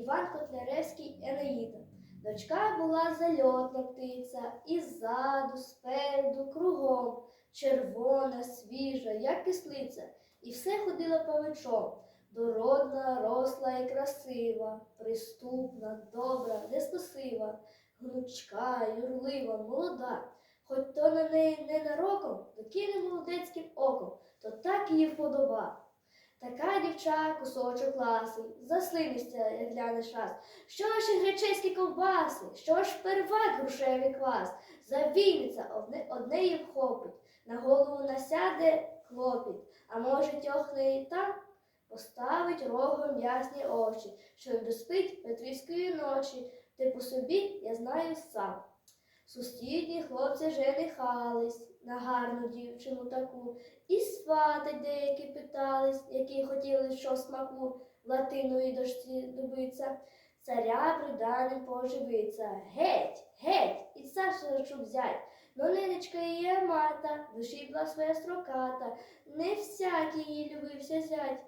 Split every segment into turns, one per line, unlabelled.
Іван Котляревський Енеїда. Дочка була зальотна птиця, і ззаду, спереду, кругом, червона, свіжа, як кислиця, і все ходила павичом. Дородна, росла і красива, приступна, добра, неспосива, гнучка, юрлива, молода. Хоч то на неї ненароком, то кине молодецьким оком, то так її вподоба. Така дівча кусочок ласи, заслимісться, як глянеш раз. Що ж гречеські ковбаси, що ж первак грушевий квас, завійниця одне, одне їй вхопить, на голову насяде клопіт, а може тьохне і так, поставить рогом ясні очі, що не доспить петрівської ночі, ти по собі я знаю сам. Сусідні хлопці женихались на гарну дівчину таку, і сватать деякі питались, які хотіли що смаку латиної дошці добиться. Царя приданим поживиться. Геть, геть, і щоб взять. Но нинечка її мата, душі була своя строката, не всякий їй любився зять.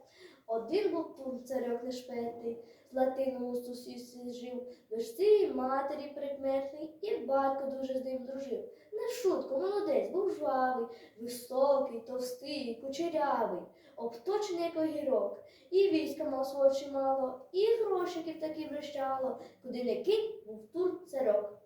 Один був тут царьок нешпетний, з латином у сусідстві жив, дочці матері прикметний, і батько дуже з ним дружив. Не шутко, молодець, був жвавий, високий, товстий, кучерявий, обточений як огірок, і війська мав свого чимало, і грошиків таки блищало, куди не кинь, був тут царьок.